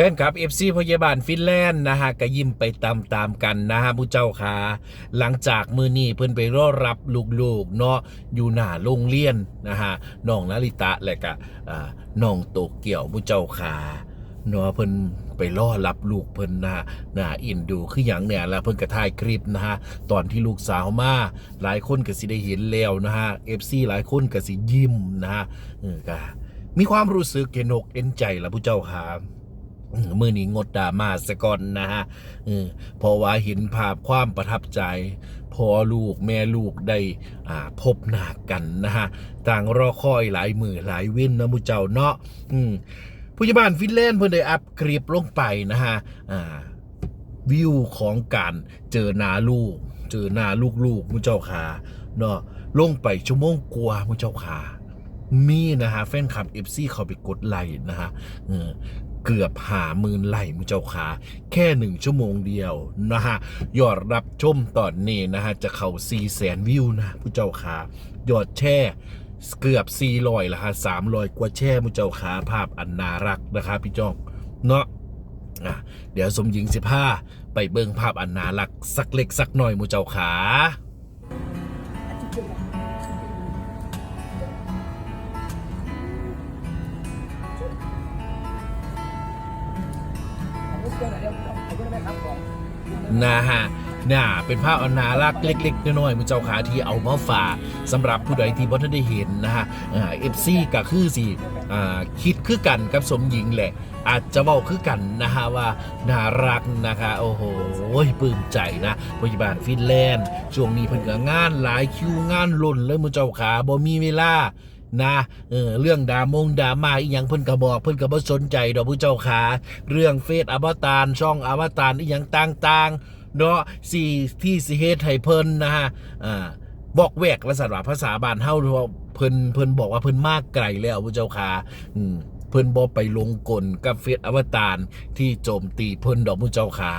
ฟนคลับ FC พยาบาลฟินแลนด์นะฮะก็ยิ้มไปตามๆกันนะฮะผู้เจ้าค่ะหลังจากมือนี้เพิ่นไปรอรับลูกๆเนาะอยู่หน้าโรงเรียนนะฮะน้องนาริตะและก็น้องโตเกียวผู้เจ้าค่ะเนาะเพิ่นไปรอรับลูกเพิ่นนะฮะน่าอินดูคืออย่างเนี่ยแล้วเพิ่นก็ถ่ายคลิปนะฮะตอนที่ลูกสาวมาหลายคนก็สิได้เห็นแล้วนะฮะ FC หลายคนก็สิยิ้มนะฮะก็มีความรู้สึกเอนกเอ็นใจละผู้เจ้าค่ะอื มือนี้งดดราม่าซะก่อนนะฮะเออเพราะว่าเห็นภาพความประทับใจพอลูกแม่ลูกได้พบหน้ากันนะฮะต่างรอคอยหลายมือหลายว้นนะมุเจ้าเนาะผู้ใหญ่บ้านฟินแลนด์เพิ่นได้อัพคลิปลงไปนะฮะวิวของการเจอหนาลูก เจอหน้าลูกๆมุเจ้าขาเนาะลงไปชั่วโมงกว่ามุเจ้าขามีนะฮะแฟนคลับ FC เขาไปกดไลค์นะฮะ เกือบหาหมื่นไลค์มุเจ้าขาแค่หนึ่งชั่วโมงเดียวนะฮะยอดรับชมตอนนี้นะฮะจะเข้า4แสนวิวนะผู้เจ้าขายอดแช่เกือบ400ละฮะ300 กว่าแช่มุเจ้าขาภาพอันน่ารักนะคะพี่จ้องเนาะอะเดี๋ยวสมหญิงสิผ้าไปเบิ่งภาพอันน่ารักสักเล็กสักหน่อยมุเจ้าขา นะฮะน่าเป็นภาพอนารักเล็ก ๆน้อยๆมุเจ้าขาที่เอามาฝากสำหรับผู้ใดที่บ่ทันได้เห็นนะฮะเอฟซีก็คือสิอ่าคิดคือกันกับสมหญิงแหละ อาจจะเว้าคือกันนะฮะว่าน่ารักนะคะ โอ้โหปลื้มใจนะพยาบาลฟินแลนด์ช่วงนี้เพิ่นก็งานหลายคิวงานล้นเลยมุเจ้าขาบ่มีเวลา นะเออเรื่องดามงดามาอีหยังเพิ่นก็บอกเพิ่นก็บ่สนใจดอกผู้เจ้าขา เรื่องเฟซอวตารช่องอวตารอีหยังต่างๆเนาะสี่ที่สิเฮ็ดให้เพิ่นนะฮะอ่าบอกแวกและสัตว์ภาษาบ้านเฮาเนาเพิ่นเพิ่นบอกว่าเพิ่นมากไกลแล้วผู้เจ้าขาอืมเพิ่นบ่ไปลงกลกับเฟซอวตารที่โจมตีเพิ่นดอกผู้เจ้าขา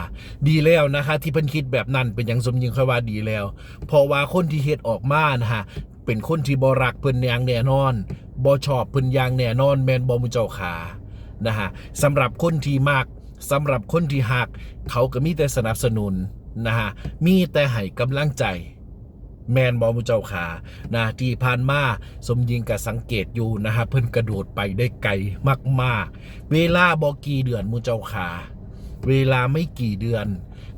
ดีแล้วนะคะ ที่เพิ่นคิดแบบนั้นเป็นอย่างสมยิงค่อยว่าดีแล้ว เพราะว่าคนที่เฮ็ดออกมานะฮะ เป็นคนที่บรักเพิ่นอย่างแน่นอนบ่ชอบเพิ่นอย่างแน่นอน แมนบ่มุเจ้าขานะฮะสำหรับคนที่มากสำหรับคนที่หัก เขาก็มีแต่สนับสนุนนะฮะมีแต่ให้กำลังใจ แมนบอมุเจ้าขานะที่ผ่านมาสมยิงกับสังเกตอยู่นะฮะเพิ่นกระโดดไปได้ไกลมาก ๆ เวลาบอกกี่เดือนมุเจ้าขา เวลาไม่กี่เดือน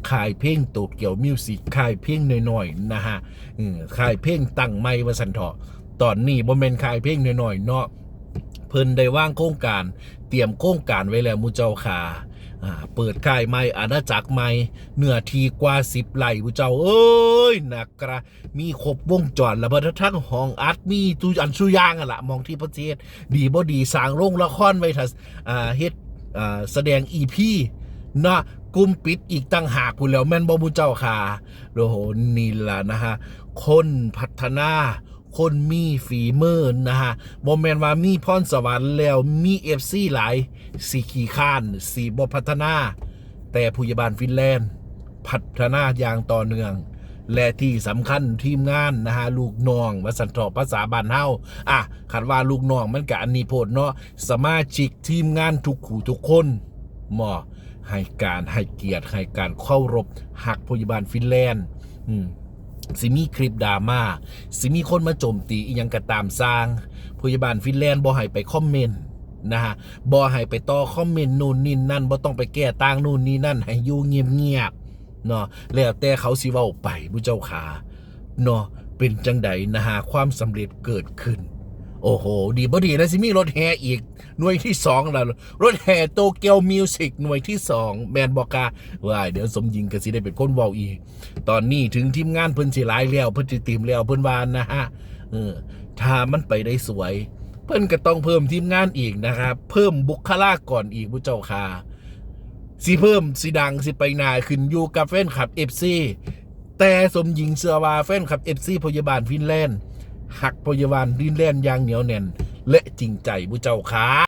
ขายเพลงโตเกียวมิวสิกขายเพลงหน่อยๆนะฮะอืมขายเพลงตั้งไม่ว่าสันเถาะตอนนี้บ่แมนขายเพลงหน่อยๆเนาะเพิ่นได้ว่างโครงการเตรียมโครงการไว้แล้วมูเจ้าขาอ่าเปิดค่ายใหม่อาณาจักรใหม่เนื้อทีกว่าสิบไร่หมูเจ้า เอ้ยนักกระมีครบวงจรแล้วบ่ทั้งห้องอัดมีตุอันสุยางอะละมองที่ประเทศ ดีบ่ดีสร้างโรงละครไว้ถ้าอ่าเฮ็ดอ่าแสดงอีพี นะกลุ่มปิดอีกตั้งหากคุณแล้วแม่นบอมูเจ้าค่ะโอ้โหนี่ล่ะนะฮะคนพัฒนาคนมีฝีมือนะฮะบอแมนว่ามีพรสวรรค์แล้วมีเอฟซีหลายสีขี่ข้านสีบพัฒนา แต่ผู้ใหญ่บ้านฟินแลนด์ พัฒนาอย่างต่อเนื่อง และที่สำคัญทีมงานนะฮะลูกน้องมาสันทอภาษาบ้านเฮาอะคันว่าลูกน้องมันกะอันนี้โพดเนาะสมาชิกทีมงานทุกขู่ทุกคนหมอ ให้การให้เกียรติให้การเคารพหักพยาบาลฟินแลนด์อืมสิมีคลิปดราม่าสิมีคนมาโจมตีอียังกระตามสร้างพยาบาลฟินแลนด์บ่ให้ไปคอมเมนต์นะฮะบ่ให้ไปต่อคอมเมนต์นู่นนี่นั่นบ่ต้องไปแก้ต่างนู่นนี่นั่น ให้อยู่เงียบๆเนาะแล้วแต่เขาสิเว้าไปผู้เจ้าขาเนาะเป็นจังใดนะฮะความสำเร็จเกิดขึ้น โอ้โห ดีบ่ดีแล้วสิมีรถแห่อีก หน่วยที่สองแล้วรถแห่โตเกียวมิวสิกหน่วยที่สองแมนบอกกาว่าเดี๋ยวสมยิงก็สิได้เป็นคนเว้าอีก ตอนนี้ถึงทีมงานเพิ่นสิหลายแล้วเพิ่นสิตีมแล้วเพิ่นวานนะฮะเออถ้ามันไปได้สวย เพิ่นก็ต้องเพิ่มทีมงานอีกนะครับ เพิ่มบุคลากรอีกผู้เจ้าค่ะสิเพิ่มสิดังสิไปนาขึ้นอยู่กับแฟนคลับ FC แต่สมหญิงเสือวาแฟนคลับ FC พยาบาลฟินแลนด์ หักพยาบาลฟินแล่นอย่างเหนียวแน่น และจริงใจผู้เจ้าขา